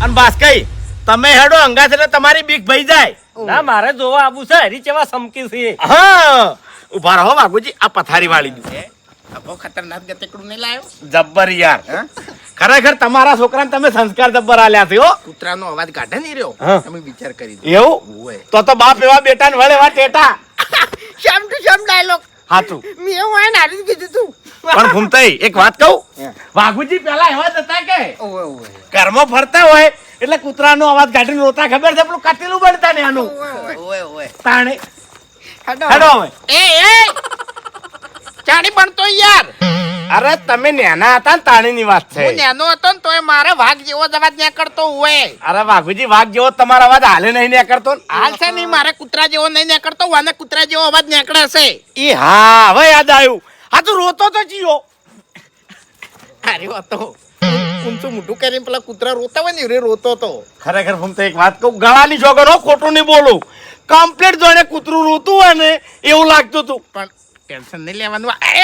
અને બાસ્કઈ તમે હેડો અંગાત એટલે તમારી બીક ભઈ જાય. ના મારે જોવા આવું છે. હરી ચેવા સમકી છે. હા. ઊભા રહો બાપુજી આ પથારી વાળી દીધું બહુ ખતરનાક ગતેકડું નહીં લાયો? જબ્બર યાર ખરેખર તમારા છોકરાને તમે સંસ્કાર જબ્બર આલ્યા છે હો. કૂતરાનો અવાજ કાઢે નહીં રહ્યો? તમે વિચાર કરી દો. એવું? તો તો બાપ એવા બેટા ને વળે એવા ટેટા. શામ ટુ શામ ડાયલોગ? હાતું મેં એવું આ નારી કીધું તું. પણ ફૂમતાઈ એક વાત કહું? વાઘુજી પેલા એવા જ હતા કે ઓય ઓય ઘરમાં ફરતા હોય એટલે કૂતરાનો અવાજ કાઢીને રોતા ખબર છે પેલું કટેલું બનતા ને આનું. ઓય ઓય તાણે. હેડો. હેડો એ એ! ચાણી બનતો યાર. અરે તમે નેના હતા ને તાણીની વાત છે. હું નાનો હતો ને તોય મારે વાઘ જેવો જ અવાજ ના કરતો હોય. અરે વાઘુજી વાઘ જેવો તમારો અવાજ હાલે નહીં ને કરતો ને. હાલ છે નહીં મારે કૂતરા જેવો નહીં નીકળતો અને કૂતરા જેવો અવાજ નીકળે છે. એ હા હવે યાદ આવ્યું. હા તું રોતો તો જીઓ. અરે વાતો ઊંચું કરીને પેલા કૂતરા રોતા હોય ને એ રોતો તો. ખરેખર ફૂમતા એક વાત કહું ગળાની છોકરો ખોટું નહીં બોલું. કમ્પ્લીટ જોઈને કૂતરું રોતું હોય ને એવું લાગતું હતું. પણ ટેન્શન નહીં લેવાનું. એ,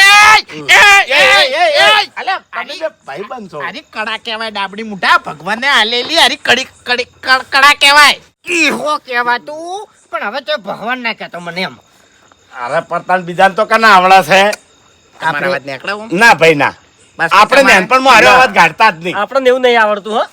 એ, એ, એ, એ. અલ્યા, આની- ભાઈબંધ કડા કહેવાય ડાબડી મુઠા. ભગવાને આલેલી હરી કડી કડી કડ- કડા કહેવાય. ઈહો કહેવાતું પણ હવે તો ભગવાન ના કહેતો મને એમ. અરે પરતાન બીજાને તો કના આવડા છે? તમારા અવાજ નીકળે હો? ના ભાઈ ના. આપણે નાનપણમાં હારો અવાજ ગાઢતા જ નહીં. આપણને એવું નહીં આવડતું હો.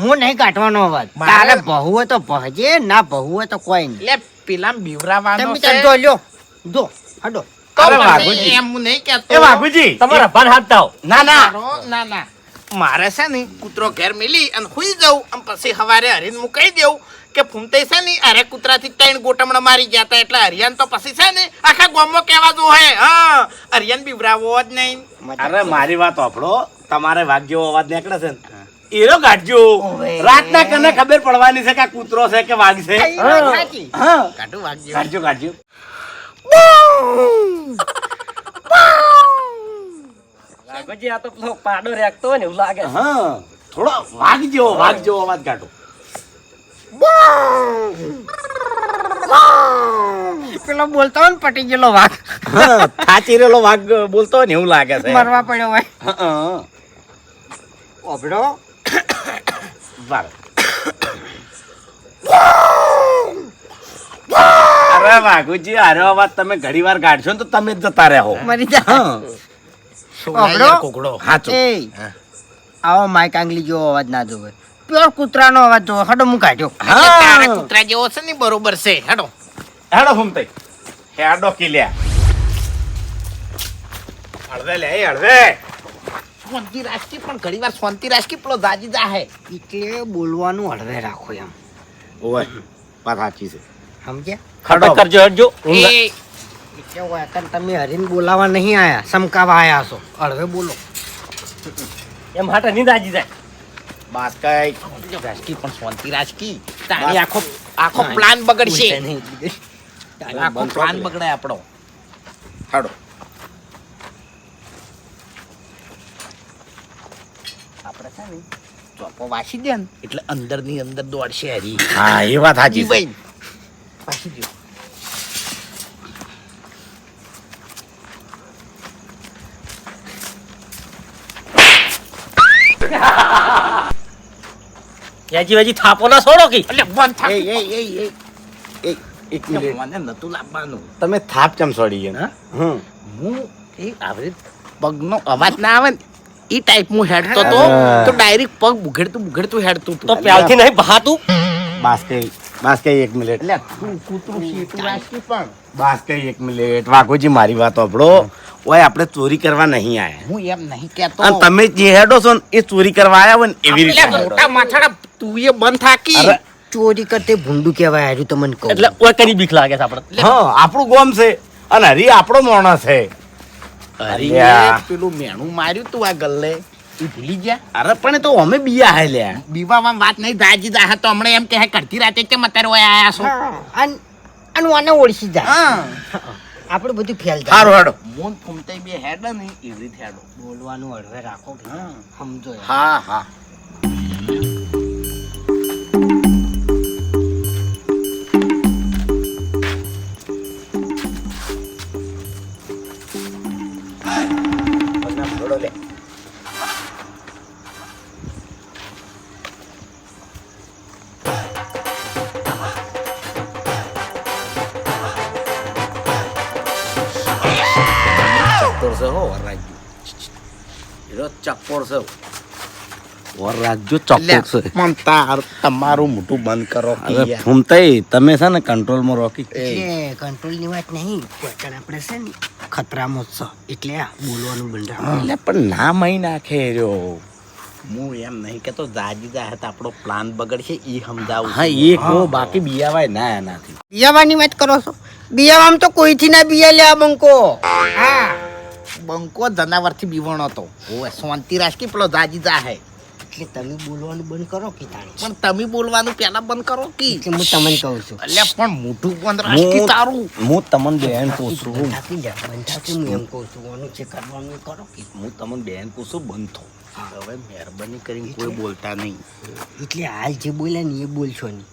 હું નહીં કાઢવાનો અવાજ. મારે- તારે બહુ હોય તો ભજે ના બહુ હોય તો કોઈ નહીં. લે પેલા બીવરાવાનો છે. જો લ્યો. જો હડો. કરો વાઘુજી. એમ હું નહીં કહેતો. એ વાઘુજી. તમારા ભાન હાથ દાવ ના ના. ના ના. મારે છે ને કૂતરો ઘેર મિલી અને હુઈ જવું અને પછી હવારે હરીને મુકાઈ કહી દેવું કે ફૂમતે છે ને અરે કૂતરાથી ત્રણ ગોટમણા મારી ગયા હતા એટલે હરિયાન તો પછી છે ને આખા ગામમાં કહેવા જો હે. હા હરિયાન બીવરાવો જ નહીં. અરે મારી વાત આપણો તમારે વાગ્યો અવાજ નીકળે છે ને. એરો કાઢજો. રાતના કને ખબર પડવાની છે કે આ કૂતરો છે કે વાઘ છે? કાઢું વાગજો કાઢજો કાઢજો વાઘોજી આ તો પેલો પાડો રેકતો હોય ને એવું લાગે. હા થોડો વાઘ જેવો વાઘ જેવો અવાજ કાઢો. પેલો બોલતો હોય ને પટી ગયેલો વાઘ. હા થાચી રહેલો વાઘ બોલતો હોય ને એવું લાગે છે. મરવા પડ્યો હોય. હા ઓબડો બરાબર. અરે વાઘુજી અરે અવાજ તમે ઘડી વાર કાઢશો ને તો તમે જ જતા રહો. મરી જા આવો માઇક આંગલી જેવો અવાજ ના જોવે. પ્યોર કૂતરાનો અવાજ જોવે. હડો હું. કાઢ્યો તારા કૂતરા જેવો છે ને બરોબર છે. હેડો. હેડો ફૂમતાઈ હેડો કિલ્યા. હળવે લે એ હળવે. શાંતિ રાખી પણ ઘણી વાર શાંતિ રાખી પેલો દાજી જાહે. એટલે બોલવાનું હળવે રાખો એમ. ઓય વાત સાચી છે. સમજ્યા ખડો. કરજો હટજો એ કેવું હોય તમે હરીને બોલાવા નહીં આયા? સમકાવા આયા છો. હળવે બોલો. એમ હાટે નીંદ આજી જાય. બાસ કઈ. રાજકી પણ શાંતિ રાજકી તારી આખો આખો પ્લાન બગડશે. આખો પ્લાન બગડે આપણો. હેડો. આપણે છે ને ચોપો વાસી દે ને. એટલે અંદરની અંદર દોડશે હરી. હા એ વાત હાજી ભાઈ વાસી દો યાજી વાજી થાપો ના છોડો કી? એટલે બંધ થાપ. એ એ એ એ એ એક મિનિટ. મને નતું લાવવાનું તમે થાપ ચમ છોડી ગયા? હા? હું એ આવરે પગનો અવાજ ના આવે ને એ ટાઈપ હું હેડતો તો. તો ડાયરેક્ટ પગ બુઘડતું બુઘડતું હેડતું તો. પ્યાલથી નહીં બહાતું? બાસ કે બાસ કે એક મિનિટ. એટલે તું કૂતરું શીતું રાખી પણ. બાસ કે એક મિનિટ. વાઘોજી મારી વાત આપણો ઓય આપણે ચોરી કરવા નહીં આયા. હું એમ નહીં કહેતો. અને તમે જે હેડો છો ને એ ચોરી કરવા આયા હોય ને એવી રીતે. મોટા માથાડા તું એ બંધ થાકી. ચોરી કરતે ભૂંડું કહેવાય હાર્યું તમને કહું. એટલે ઓય કરી બીક લાગે છે આપણે હા આપણું ગોમ છે અને હરી આપણો માણસ છે. અરે. પેલું મેણું માર્યું તું આ ગલ્લે. તું ભૂલી ગયા? અરે પણ તો અમે બીયા હે લ્યા બીવામાં વાત નહીં દાજી દા તો હમણાં એમ કે કરતી રાતે કેમ અત્યારે ઓય આયા છો? અને અને આને ઓળખી જાય હા. આપણે બધું ફેલ જાય. હારો હેડો મોન ફૂમતાઈ બે હેડ ને એવી રીતે હેડો. બોલવાનું હળવે રાખો હા. સમજો હા હા. થોડો લે તાર તમારું મોટું બંધ કરો હવે તમે છે ને કંટ્રોલમાં રોકી એ કંટ્રોલની વાત નહીં આપણે છે ને ખતરામાં જ છે. એટલે આ બોલવાનું બંધારણ. એટલે પણ ના મહી નાખે રહ્યો. હું એમ નહીં કેતો જાજી જાહે તો આપણો પ્લાન બગડશે એ સમજાવું હા એ કહો બાકી બિયાવાય ના એનાથી. બિયાવાની વાત કરો છો? બિયાવામાં તો કોઈથી ના બિયા લે બંકો? હા બંકો જનાવરથી બીવણો હતો. ઓ શાંતિ રાખી પેલો જાજી જાહે એટલે તમે બોલવાનું બંધ કરો કે તાણી? પણ તમે બોલવાનું પહેલા બંધ કરો કે? એટલે હું તમને કહું છું. એટલે પણ મોટું બંધ રાખી તારું? હું તમને બેન પૂછું બંધ થાકી જા બંધ થાકી હું એમ કહું છું. આનું જે કરવાનું કરો કે? હું તમને બેન પૂછું બંધ થો. હવે મહેરબાની કરીને કોઈ બોલતા નહીં. એટલે હાલ જે બોલ્યા ને એ બોલશો નહીં.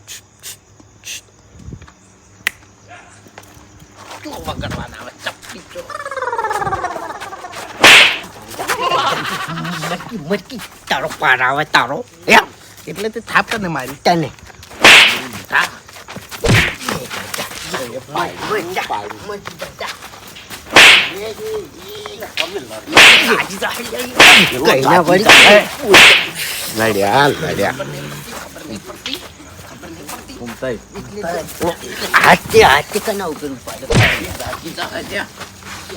શું બગડવાના આવે ચપટી ચો મટકી મટકી તારો પાર આવે તારો. એમ. એટલે તે થાપ ને મારી. તને લડ્યા લડ્યા હાથે હાથે કના ઉપર ઉપાડો.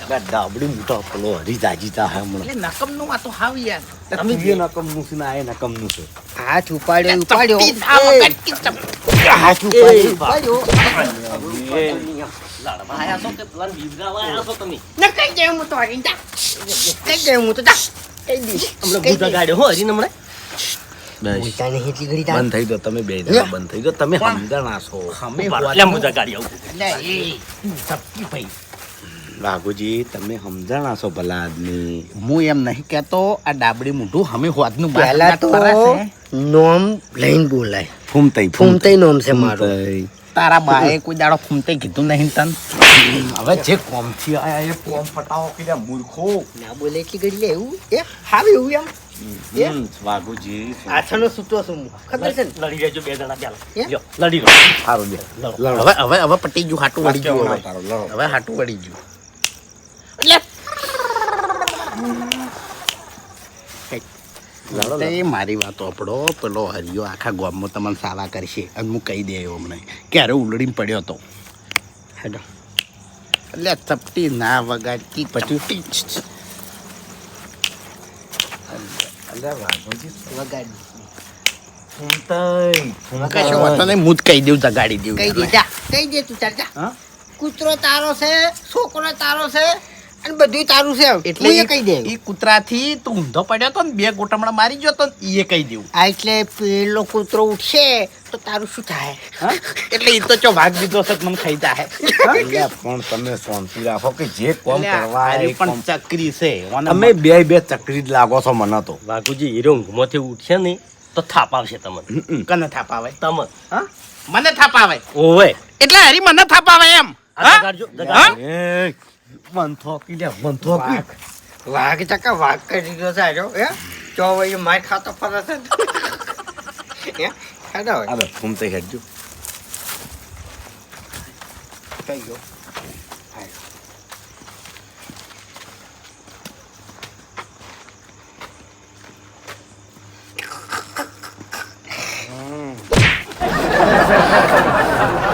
ડાબડી મોટા પેલો હરી જાજી તા હે હમણાં. નકમનું આ તો હાવ યાર. તમે જે નકમનું છે ને આ નકમનું છે. હાથ ઉપાડ્યો ઉપાડ્યો. હાથ ઉપાડ્યો. ઉપાડ્યો. આયા છો કે પેલા બીવડાવવા આયા છો તમે? ના કઈ દે હું તો હરી જા. કઈ દે હું તો જા. કઈ દઈશ હમણાં ભૂતા ગાડ્યો હો હરીને હમણાં. બસ. બોલતા નહીં એટલી ઘડી તાર બંધ થઈ ગયો તમે બે જણા બંધ થઈ ગયો. તમે સમજણા છો. અમે ગાડી આવું. એટલે ભાઈ. વાઘુજી તમે સમજણા છો ભલા આદમી હું એમ નહીં કેતો આ ડાબડી મોઢું હમે હોદનું પહેલા તો નોમ લઈને બોલાય. ફૂમતઈ ફૂમતઈ. નોમ છે મારો. તારા બાએ કોઈ દાડો ફૂમતે કીધું નહીં તન? હવે જે કોમથી આયા એ કોમ ફટાવો કર્યા મૂર્ખો. ના બોલે કે ગડી લે એવું? એ હાવ એવું એમ. વાઘુજી આછાનો સૂતો છું ખબર છે લડી રહેજો બે જણા ચાલો. હે? લડી લો સારું બે હવે હવે હવે પટી ગયું હાટું વળી ગયું. હવે હાટું વળી ગયું. તે મારી વાતો આપણો પેલો હરિયો આખા ગામમાં તમને સાવા કરશે અને હું કહી દે હમણાં ક્યારે ઉલડીને પડ્યો હતો હેડો. એટલે ચપટી ના વગાડતી પછી વાઘુજી વગાડી ફૂમતાઈ કશો વાંધો નહીં હું જ કહી દઉં જગાડી દઉં. કઈ દે જા કઈ દે તું ચાલ જા. હા? કૂતરો તારો છે છોકરો તારો છે. અને બધું તારું છે. એટલે એ કહી દે એ કૂતરાથી તું ઊંધો પડ્યો તો ને બે ગોટમણા મારી ગયો તો એ કહી દેવું આ એટલે પેલો કૂતરો ઉઠશે તો તારું શું થાય? એટલે એ તો ચો ભાગ દીધો છે મને ખાઈ જાય પણ તમે શાંતિ રાખો કે જે કોમ કરવા એ પણ ચકરી છે. તમે બે બે ચકરી જ લાગો છો મને તો. બાકુજી હીરો ઊંઘમાંથી ઉઠશે ને તો થાપ આવશે તમને. કને થાપ આવે? તમને. હા? મને થાપ આવે. ઓવે. એટલે હરી મને થાપ આવે એમ. હા? જગાડજો જગાડજો એ મન થોકી લે મન થોકી વાઘ વાઘ ચકા વાઘ કરી દીધો છે આજો હે જો હવે એ માર ખાતો ફરે છે હે ખાધા હોય અરે ફૂમતાઈ હેડજો કઈ ગયો પાઉ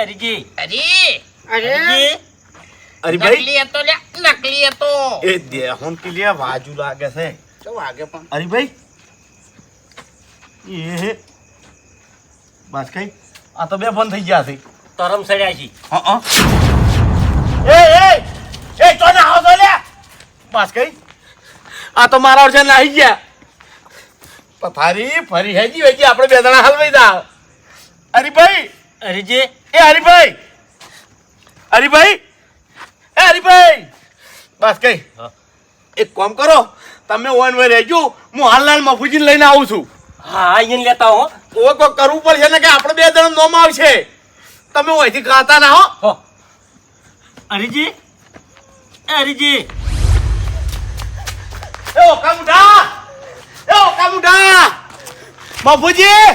એરીજી અરે. અરે ભાઈ. નકલી હતો લે નકલી હતો. એ દેહોન કે લે વાજુ લાગે છે. તો વાગે પણ? હરીભાઈ એ બસ કઈ. આ તો બે બંધ થઈ ગયા છે. તરમ સડ્યા છી. હા એ એ એ તો ના આવો તો લે બસ કઈ. આ તો મારા ઓરછે નાહી ગયા. પથારી ફરી હેજી વેજી આપણે બે જણા હલવાઈ દા હરીભાઈ એરીજી એ હરીભાઈ હરીભાઈ એ હરીભાઈ બસ કઈ. હા. એક કામ કરો તમે ઓન વે રહેજો હું હાલલાલ મફુજીને લઈને આવું છું. હા અહીંયા લેતા હો. ઓ કોક કરવું પડશે ને કે આપણે બે જણ નોમ આવશે. તમે ઓયથી ખાતા ના હો. હરીજી? એ હરીજી? એ ઓકા મુઢા એ ઓકા મુઢા મફુજી!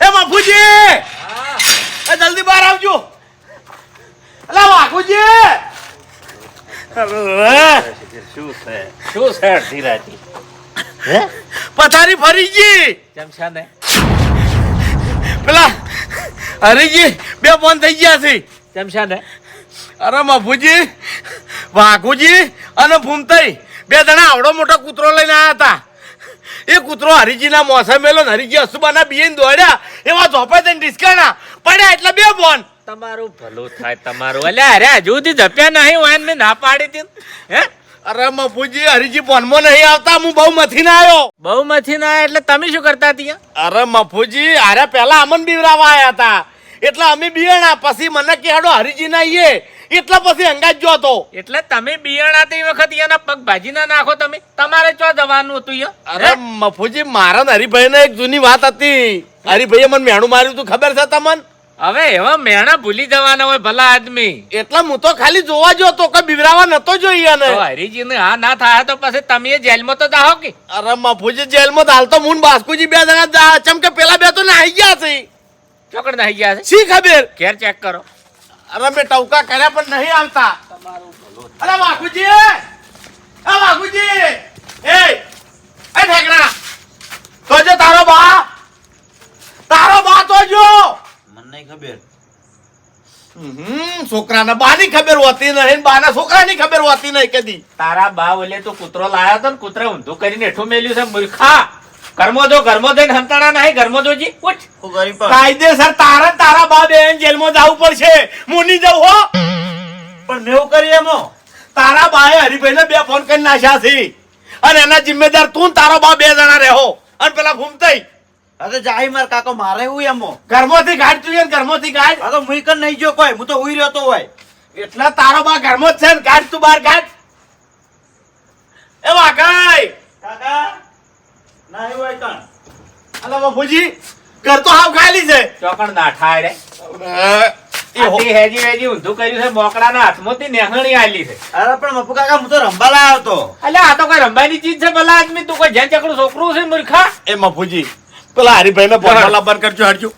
એ મફુજી! એ જલ્દી બહાર આવજો. અલા વાઘુજી! શું છે? શું છે ધીરાજી પથારી ફરી ગઈ. જમશા ને પેલા હરીજી બે ફોન થઈ ગયા છે. જમશા ને અરે મફુજી વાઘુજી અને ભૂમતાઈ બે જણા આવડો મોટો કૂતરો લઈને આવ્યા હતા. એ કૂતરો હરીજીના મોસમ મેલો હરિજી હરીજી અસુબાના બિયન દોડ્યા. એવા ઝોપે થઈને ડિસ્કાના પડ્યા એટલે બે ફોન. તમારું ભલું થાય તમારું. અલ્યા અરે હજુ સુધી જપ્યા નહીં હોય ને મેં ના પાડી હતી. હે? અરે મફુજી હરીજી ફોનમાં નહીં આવતા હું બહુ મથી ના આવ્યો. બહુ મથી ના એટલે તમે શું કરતા ત્યાં અરે મફુજી અરે પેલા અમન બીવરાવા આવ્યા હતા. એટલે અમે બિયાણા પછી મને કે હાડો હરીજી ના આવીએ એટલે પછી અંગાજ જો હતો. એટલે તમે બિયાણા તે વખત એના પગ ભાજી ના નાખો તમે. તમારે ચો જવાનું હતું યો અરે મફુજી મારા ને હરીભાઈને એક જૂની વાત હતી. હરીભાઈએ મને મેણું માર્યું તું ખબર છે તમને? હવે એવા મેણા ભૂલી જવાના હોય ભલા આદમી. એટલે હું તો ખાલી જોવા જો તો કે બિવરાવા નતો જોઈએ ને હરીજી ને હા ના થાય તો પછી તમે જેલમાં તો જાઓ કે? અરે મફુજી જેલમાં હાલ તો મુન બાસ્કુજી બે જણા જા- ચમ કે પેલા બે તો નાહી ગયા છે. ચોકડ નાઈ ગયા છે? શી ખબર? ઘેર ચેક કરો. અરે મેં ટવકા કર્યા પણ નહીં આવતા. અરે વાઘુજી એ વાઘુજી એ! એ ઠેકડા તો જો તારો બા! તારો બા તો જો! નહીં ખબર. છોકરાને બાની ખબર હોતી નહીં બાના છોકરાની ખબર હોતી નહીં કદી. તારા બા ઓલે તો કૂતરો લાયો તો ને કૂતરે ઊંધું કરીને હેઠું મેલ્યું છે મૂર્ખા. ઘરમાં જો ઘરમાં જઈને હંતાણા નહીં ઘરમાં જોજી. ઉઠ. કાયદેસર તારા તારા બા બેન જેલમાં જવું પડશે. હું નહીં જવું હો. પણ મેં એવું કરી એમો તારા બાએ હરીભાઈને બે ફોન કરી નાખ્યા છે. અને એના જિમ્મેદાર તું તારા તારો બા બે જણા રહો. અને પેલા ફૂમતાઈ હા જાહી જાય માર કાકો મારે એવું એમો? ઘરમાંથી ગાઢ જોઈએ ને ઘરમાંથી ગાઢ. આ તો મુઈ કન નહીં જો કોઈ હું તો ઉઈ રહ્યો તો હોય. એટલે તારો બા ઘરમાં જ છે ને ગાઢ તું બહાર ગાઢ. એ વાઘાઈ! કાકા ના એવું હોય કણ. અલા બાપુજી ઘર તો હાવ ખાલી છે. ચોકડ ના ઠાય રે એ હો- આથી હેજી હેજી ઊંધું કર્યું છે મોકળાના હાથમાંથી નેહણી આલી છે. અરે પણ મપુ કાકા હું તો રંબા લાવ્યો તો. અલ્યા આ તો કોઈ રંબાની ચીજ છે ભલા આદમી તું કોઈ જેન ચકડું છોકરું છે મૂર્ખા? એ મફુજી પેલા હરીભાઈને ફોન લાબર કરજો હરજો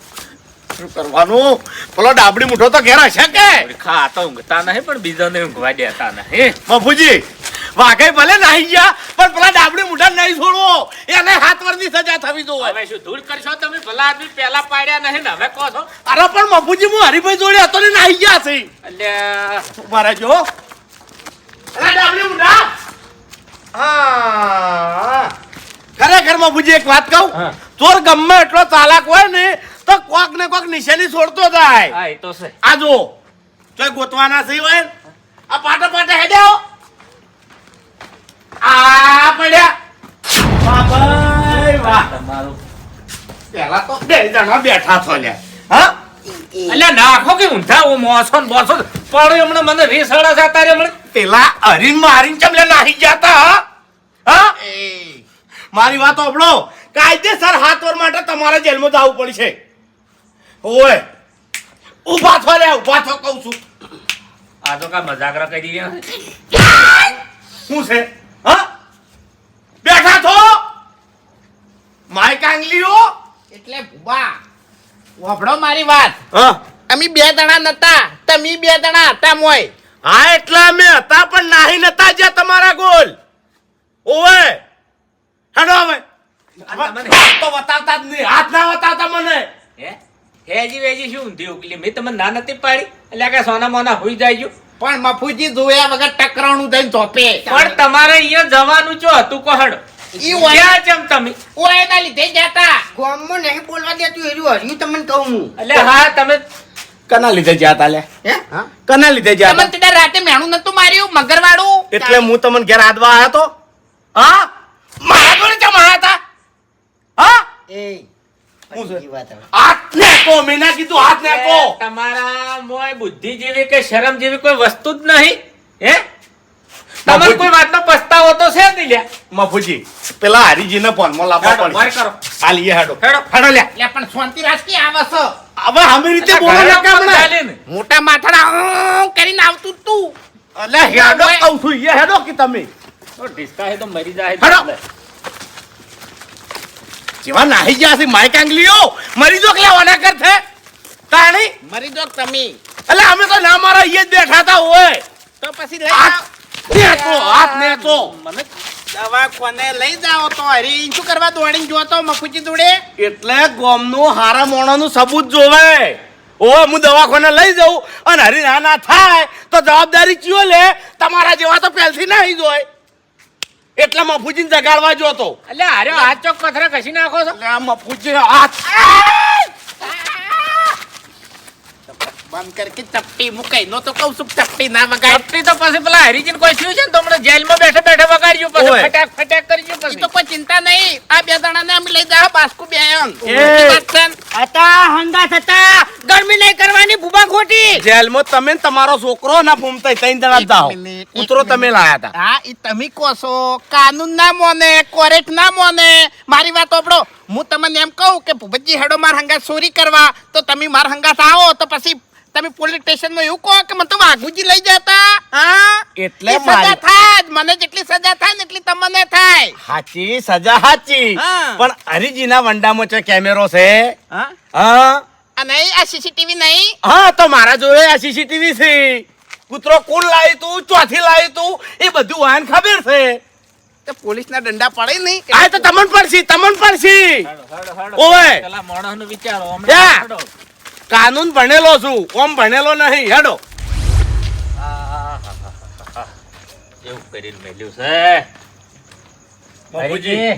શું કરવાનું? પેલો ડાબડી મુઠો તો ઘેર હશે કે? તો ઊંઘતા નહીં પણ બીજાને ઊંઘવા દેતા નહીં મફુજી વાઘઈ ભલે નાહી ગયા પણ પેલા ડાબડી મુઠા નહીં છોડવો. એને હાથ વર્ષની સજા થવી જોઈએ. હવે શું ધૂળ કરશો તમે? ભલા આદમી પેલા પાડ્યા નહીં ને હવે કહો છો? અરે પણ મફુજી હું હરીભાઈ જોડે હતો ને નાહી ગયા છે. અલ્યા ઊભા રહેજો અરે ડાબડી મુઠા? હા. ખરેખર બુજી એક વાત કહું? ચોર ગમે એટલો ચાલાક હોય ને તો કોક ને કોક નિશાની છોડતો જાય. હા એ તો છે. આ જો ચોય ગોતવાના સહી હોય આ પાટા પાટા હેડ્યો આ પડ્યા. વાહ ભાઈ વાહ. તમારું. પેલા તો બે જણા બેઠા છો લ્યા. હા? નાખો કે ઊંધા હું મોસો ને બોસો. પડે હમણાં મને રીસડા છે તારે હમણાં. પેલા હરીન મારીને ચમલે નાહી જતા હા? હા? મારી વાત ઓબળો કાયદેસર હાથ વાર માટે તમારે જેલમાં જવું પડશે. ઓય. ઊભા થો રે ઊભા થો કહું છું. આ તો કા મજાકરા કરી રહ્યા શું છે? હા? બેઠા થો માય કાંગલીઓ એટલે ભૂબા વાપડો મારી વાત. હા. અમે બે જણા નતા તમે બે જણા હતા મોય. હા એટલે અમે હતા પણ નાહી નતા જ્યાં તમારા ગોલ. ઓવે હેડો હવે. તો બતાવતા જ નહીં. હાથ ના બતાવતા મને. હે? હેજી વેજી શું ઊંધી ઉકલી? મેં તમને ના નથી પાડી. એટલે કે સોના મોના હોઈ જાય પણ મફુજી જોયા વગર ટકરાણું થઈને ધોપે. પણ તમારે અહીંયા જવાનું છો હતું કોહડ ઈ હોય. ક્યાં જેમ તમે. ઓય એના લીધે જતા. ગામમાં નહીં બોલવા દેતું એનું હર્યું તમને કહું હું. એટલે હા તમે કના લીધે જ્યાં તા હે? હા? કના લીધે જ્યાં તમને તે મેણું નતું માર્યું મગરવાળું. એટલે હું તમને ઘેર આદવા આવ્યો તો? હા? મારા જોડે કેમ આયા હા? એ શું છે? બીજી વાત હવે. હાથ નાખો મેં ના કીધું હાથ ને કો તમારા મોય બુદ્ધિ જેવી કે શરમ જેવી કોઈ વસ્તુ જ નહીં હે? તમારે કોઈ વાતનો પસ્તાવો તો છે નહીં લ્યા. મફુજી પેલા હરીજીને ફોનમાં લાવવા વાર પડશે. કરો. હાલીએ હેડો. હેડો. હેડો લે. એટલે પણ શાંતિ રાખી આવે છે. હવે અમે રીતે બોલો ને કે ને. મોટા માથડા કરીને આવતું તું. અલે હેડો કહું છું એ હેડો કે તમે. તો ઢીસકા હે તો મરી જાય હેડો. જેવા નાહી ગયા છે માય કાંગલીઓ મરી દો કે વાના કર થે તાણી? મરી દો તમે? એટલે અમે તો ના મારા અહીંયા જ બેઠા હતા ઓય તો પછી લઈ જાઓ. નેકો હાથ તો મને દવા કોને લઈ જાઓ તો હરી શું કરવા દોડીને જોતો મફુજી દોડે એટલે ગોમનું હારા મોણાનું સબૂત જોવે. ઓ હું દવાખાને લઈ જાઉં અને હરી ના ના થાય તો જવાબદારી ચિયો લે. તમારા જેવા તો પહેલથી નહીં જોય એટલે મફુજીને જગાડવા જોતો એટલે હારે હાથ ચોક પથરા ઘસી નાખો છો. એટલે આ મફુજી હાથ. બંધ કરી ચપટી મુકાઈ. નો તો કઉ છું ચપટી ના વગાડ. ચપટી તો પછી પેલા હરિજન કોઈ થયું છે ને તો હમણાં જેલમાં બેઠે બેઠે વગાડ્યું પછી. ફટાક ફટાક કરજો પછી. તો કોઈ ચિંતા નહીં. આ બે જણાને અમે લઈ જાઓ બાસ્કુ બે એમ. હતા હંગા થતા. ગરમી નહીં કરવાની ભૂબા ખોટી. જેલમાં તમે તમારો છોકરો ના ભૂમતા ત્રણ જણા જ જાઓ. કૂતરો તમે લાયા હતા. હા એ તમે કહો છો. કાનૂન ના મોને કોરેટ ના મોને. મારી વાત ઓપડો હું તમને એમ કહું કે ભૂપતજી હેડો માર હંગા ચોરી કરવા. તો તમે માર હંગા આવો તો પછી તમે પોલીસ સ્ટેશનમાં એવું કહો કે મને તો વાઘુજી લઈ જતા. હા? એટલે સજા થાય મને જેટલી સજા થાય ને એટલી તમને થાય. હાચી સજા હાચી. હા. પણ હરીજીના વંડામાં છે કેમેરો છે? હા? હા? નહીં આ સીસીટીવી નહીં? હા તો મારા જોડે આ સીસીટીવી છે. કૂતરો કુલ લાવી તું? ચોથી લાવી તું? એ બધું વાહન ખબર છે. તો પોલીસના દંડા પડે નહીં આ તો તમન પડશે તમન પડશે. ઓય. પેલા માણસનું વિચારો. હમણાં હેડો. કાનૂન ભણેલો છું ઓમ ભણેલો નહીં હેડો. એવું કરીને મેલ્યું છે. હરીજી.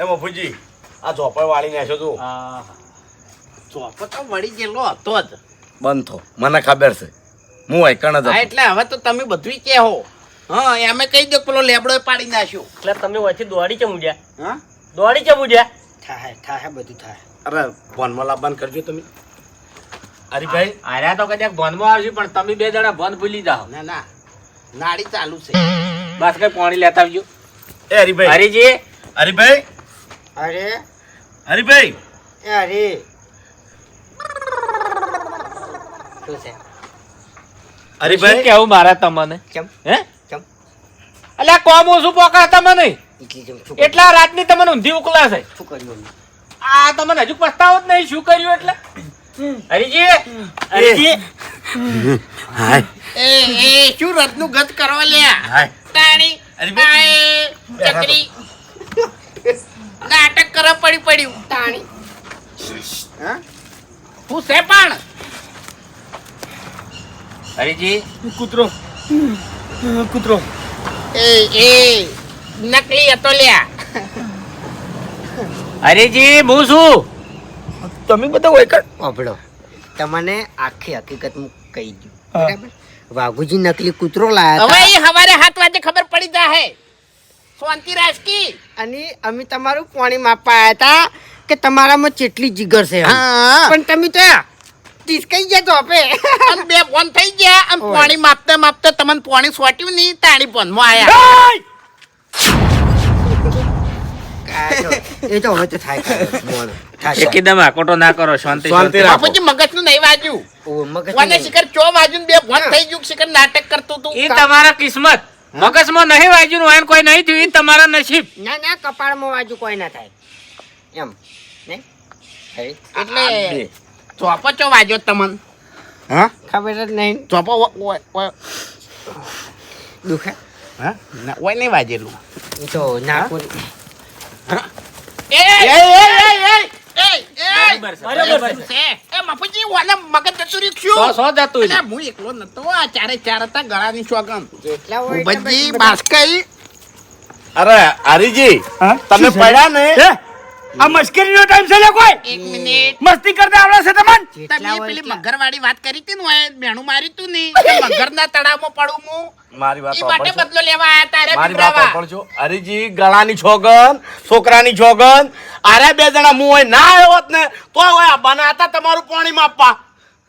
એ મફુજી આ ચોપડ વાળી નાખ્યો તું. ચોપડ ચોપો તો વળી ગયેલો હતો જ. બંધ થો મને ખબર છે. હું એકણ જ એટલે હવે તો તમે બધું કહો હા એમે કહી દો પેલો લેબડો પાડી નાખ્યો. એટલે તમે વચ્ચે દોડી ચમ ઉડ્યા? હા? દોડી ચમ ઉડ્યા? થાય થાય બધું થાય અરે ફોનમાં લાવવાનું કરજો તમે. હરીભાઈ આર્યા તો કદાચ ભોનમાં આવશે પણ તમે બે જણા ભોન ભૂલી જાઓ. ના ના. નાડી ચાલુ છે. બસ કઈ પાણી લેતા આવજો. એ હરીભાઈ હરીજી. હરીભાઈ અરે. હરીભાઈ એ હરી શું છે? હરીભાઈ કેવું મારા તમને? કેમ હે? કેમ અલ્યા કોમ ઓછું પોકા તમને? એટલી એટલા રાતની તમને ઊંધી ઉકલા છે શું કર્યું આ તમને હજુ પસ્તાવો જ નહીં શું કર્યું એટલે? હરીજી? હરીજી? હાય. એ એ શું રથનું ગત કરવા લ્યા? હાય. તાણી અરે ચકરી. નાટક કરવા પડી પડ્યું. તાણી હું? છે પણ? હરીજી? કૂતરો. કૂતરો. એ એ નકલી હતો લ્યા. હરીજી હું છું? તમે બધા ઓયકણ સાંભળો તમને આખી હકીકત હું કહી દઉં. બરાબર? વાઘુજી નકલી કૂતરો લાયા હવે હવારે સાત વાગે ખબર પડી જાહે. શાંતિ રાજકી અને અમે તમારું પાણી માપવા આવ્યા હતા કે તમારામાં ચેટલી જીગર છે હા. પણ તમે તો ટીસકાઈ ગયા તો આપે. આમ બે ફોન થઈ ગયા આમ. પાણી માપતા માપતા તમને પાણી સોટ્યું નહીં તાણી ફોનમાં એ તો હવે તો થાય એકદમ આકોટો ના કરો શાંતિ શાંતિ. બાપુજી મગજનું નહીં વાજ્યું મગજ શિખર ચો વાજ્યું બે ભોન થઈ ગયું શિખર નાટક કરતું તું એ તમારા કિસ્મત મગજમાં નહીં વાજ્યું વાયન કોઈ નહીં થયું એ તમારા નસીબ ના ના કપાળમાં વાજ્યું કોઈ ના થાય એમ એટલે ચોપો ચો વાજ્યો તમન હા ખબર જ નહીં ચોપો દુખે હા ના, ઓય નહીં વાજેલું તો નાખું અરે હરીજી તમે પડ્યા ને? આ મશ્કરીનો ટાઈમ છે લે કોઈ. એક મિનિટ. મસ્તી કરતા આવડે છે તમને? તમે પેલી મગરવાળી વાત કરી હતી ને ઓય મેણું મારી તું ને મગરના તળાવમાં પડું હું. મારી વાત માટે બદલો લેવા આયા તારે મારી વાત. સાંભળજો હરીજી ગળાની છોગન છોકરાની છોગન. અરે બે જણા હું હોય ના આવ્યો હોત ને તો હોય બનાતા તમારું પાણી માપવા.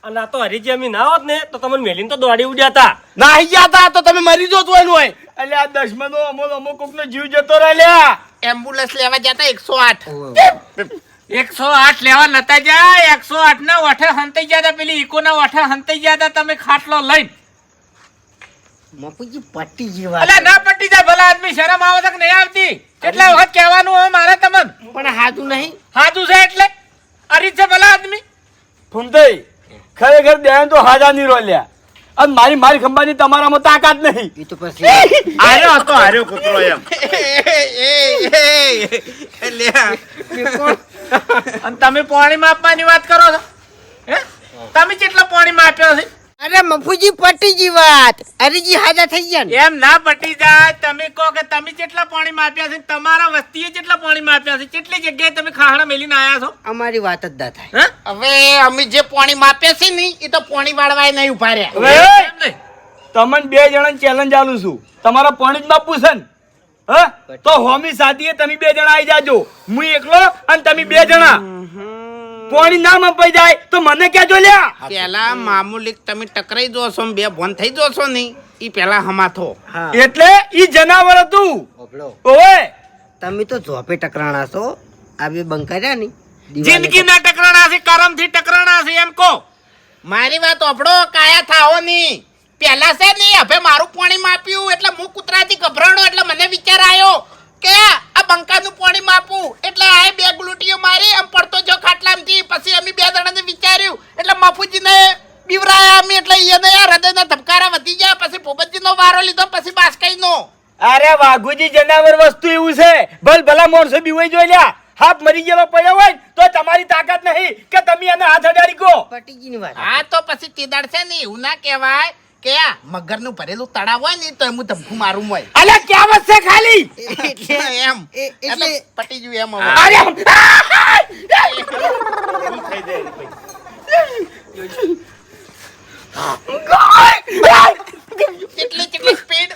અને આ તો હરીજી અમે ના હોત ને તો તમને મેલીને તો દોડી ઉડ્યા હતા ના આવી ગયા તા તો તમે મરી જોત હોય હોય. એટલે આ દશમનો અમો અમુક કોકનો જીવ જતો રહે લ્યા એમ્બ્યુલન્સ લેવા જતા એકસો આઠ. એકસો આઠ લેવા નતા જાય એકસો આઠ ના વઠે હંતાઈ ગયા હતા પેલી ઇકો ના વઠે હંતાઈ ગયા હતા તમે ખાટલો લઈને. મફુજી પટ્ટી જેવી અલા ના પટી જાય ભલા આદમી શરમ આવે છે કે નહીં આવતી? કેટલા વખત કહેવાનું હોય મારે તમને? પણ હાજુ નહીં. હાજુ છે એટલે? અરીત છે ભલા આદમી? ફૂમતાઈ ખરેખર બેન તો હાજા ની રોલ્યા અને મારી મારી ખંભાની તમારામાં તાકાત નહીં. એ તો પછી આર્યો હતો આર્યો કૂતરો એમ. અને તમે પાણી માપવાની વાત કરો છો? હે? તમે કેટલો પાણી માપ્યો છે? અરે મફુજી પટી જી વાત. હરીજી હાજા થઈ ગયા એમ ના પટી જાય. તમે કહો કે તમે જેટલા પાણી માપ્યા છે તમારા વસ્તીએ જેટલા પાણી માપ્યા છે કેટલી જગ્યાએ તમે ખાહડા મેલીને આયા છો? અમારી વાત જ ના થાય. હવે અમે જે પાણી માપ્યા છે ને એ તો પાણી વાળવા નહીં ઊભા રહ્યા. તમને બે જણા ચેલેન્જ આલું છું. તમારા પાણી જ માપવું છે ને? હા? તો હોમી સાથીએ તમે બે જણા આવી જાજો. હું એકલો અને તમે બે જણા. પાણી ના મપાઈ જાય તો મને ક્યાં લ્યા. પેલા મામૂલી તમે ટકરાઈ જો છો બે ભોન થઈ જો છો ને એ પેલા હમાથો. એટલે ઈ જનાવર હતું. ઓભળો તમે તો ઝોપે ટકરાણા છો. આ બે બંકાર્યા ની. જિંદગી ના ટકરાણા છે કરમથી ટકરાણા છે એમ કહો. મારી વાત ઓભળો કાયા થાઓ ની. પેલા છે ને હવે મારું પાણી માપ્યું એટલે હું કૂતરાથી ગભરાણો એટલે મને વિચાર આવ્યો કે બંકાનું પાણી માપું. એટલે આ બે ગ્લુટીઓ મારી આમ પડતો જો ખાટલામાંથી. પછી અમે બે જણાને વિચાર્યું એટલે મફુજીને બીવરાયા અમે એટલે એને આ હૃદયના ધબકારા વધી ગયા. પછી ભૂપતજીનો વારો લીધો પછી બાસ્કાઈનો. અરે વાઘુજી જનાવર વસ્તુ એવું છે. ભલ ભલા માણસો બીવાઈ જોઈ લ્યા. હાથ મરી ગયેલો પડ્યો હોય તો તમારી તાકાત નહીં કે તમે એને હાથ અડાડી કહો પટ્ટીજી ની વાત. હા તો પછી તેદાડ છે ને એવું ના કહેવાય. કે આ મગરનું ભરેલું તળાવ હોય ને તો હું ધમકું મારું હોય અલે ક્યાં છે ખાલી? એમ. એટલે- પટી જુ એમ હવે. અરે કેટલી કેટલી સ્પીડ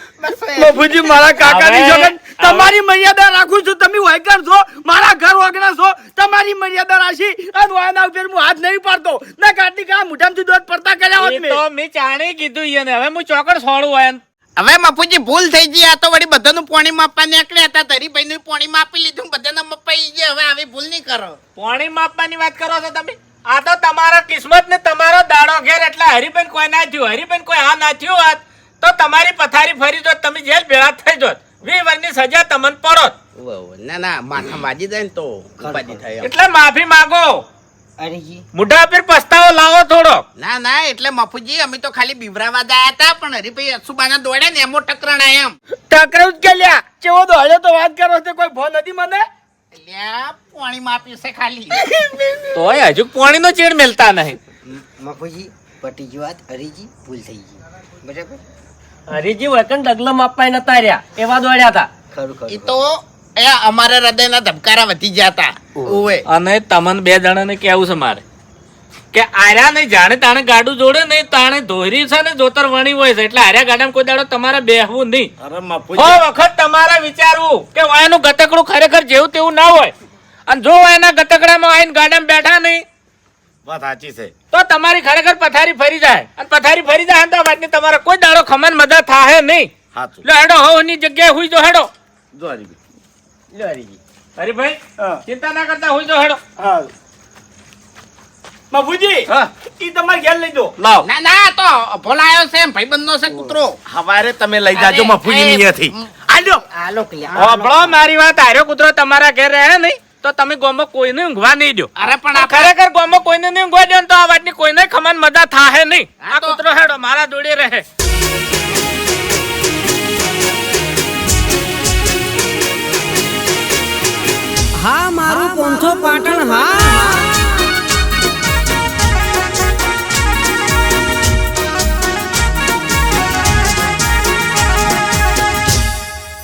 બાપુજી મારા કાકાની જોગન તમારી મર્યાદા રાખું છું તમે વાયકર છો મારા ઘર વગણા છો તમારી મર્યાદા રાખી. અને વાયના ઉપર હું હાથ નહીં પાડતો. ના કાઢી કા મુઠામથી દોત પડતા કર્યા હોત મેં. તો મેં ચાણે કીધું ઈને હવે હું ચોકડ છોડું હોય હવે મફુજી ભૂલ થઈ ગઈ. આ તો વળી બધાનું પાણી માપવા નીકળ્યા હતા. તરીભાઈ નું પાણી માપી લીધું બધાને મપાઈ ગયા. હવે આવી ભૂલ નહીં કરો. પાણી માપવાની વાત કરો છો તમે? આ તો તમારા કિસ્મત ને તમારો દાડો ઘેર એટલે હરિબેન કોઈ ના થયું. હરિબેન કોઈ આ ના થયું હોત તો તમારી પથારી ફરી જોત. તમે જેલ ભેળા થઈ જોત. વી વર્ષની સજા તમને પડો ના ના માથા માજી જાય ને તો ઉપાધિ થાય એટલે માફી માંગો. મુઢા પર પસ્તાવો લાવો થોડો. ના ના એટલે મફુજી અમે તો ખાલી બીવરાવા ગયા હતા પણ હરીભાઈ અસુબાના દોડ્યા ને એમો ટકરાણા એમ. ટકરાવ જ કે લ્યા ચેવો દોડ્યો તો વાત કરો છો કોઈ ફોન નથી મને? લ્યા પાણી માપ્યું છે ખાલી. તોય હજુ પાણી નો ચેડ મેલતા નહીં. મફુજી પટીજી વાત હરીજી ભૂલ થઈ ગઈ. બરાબર? હરીજી વકન ડગલો માપવા નતા રહ્યા. એવા દોડ્યા હતા. ખરું તો અમારા હૃદયના ધબકારા વધી ગયા હતા. ઓવે અને તમને બે જણાને કેવું છે મારે? કે આર્યા નહીં જાણે તાણે ગાડું જોડે નહીં તાણે ધોરી છે ને જોતર વણી હોય છે. એટલે આર્યા ગાડામાં કોઈ દાડો તમારે બેહવું નહીં. અરે હો વખત તમારે વિચારવું કે વાયનું ગતકડું ખરેખર જેવું તેવું ના હોય. અને જો વાયના ગતકડામાં આવીને ગાડામાં બેઠા નહીં. વાત સાચી છે. તો તમારી ખરેખર પથારી ફરી જાય. અને પથારી ફરી જાય ને તો વાતની તમારે કોઈ દાડો ખમન મદદ થાય નહીં. લો હેડો હો ની જગ્યાએ હુઈ જો હેડો. જો લ્યો હરીજી. હરીભાઈ ચિંતા ના કરતા હુઈ જો હેડો. હા બાપુજી ઈ તમારે ઘેર લઈ દો. લાવ. ના ના તો ભોલાયો છે ભાઈબંધનો છે કૂતરો. હવારે તમે લઈ જાજો મફુજી આલો ક્લિયર મારી વાત હાર્યો કૂતરો તમારા ઘેર રહે નહીં? તો તમે ગોમો કોઈને ઊંઘવા નહીં દો અરે પણ ખરેખર ગોમો કોઈને નહીં ઊંઘવા દો તો આ વાતની કોઈને ખમન મજા થાહે નહીં. આ કૂતરો હેડો મારા જોડે રહે. હા મારું પોંથો પાટણ હા.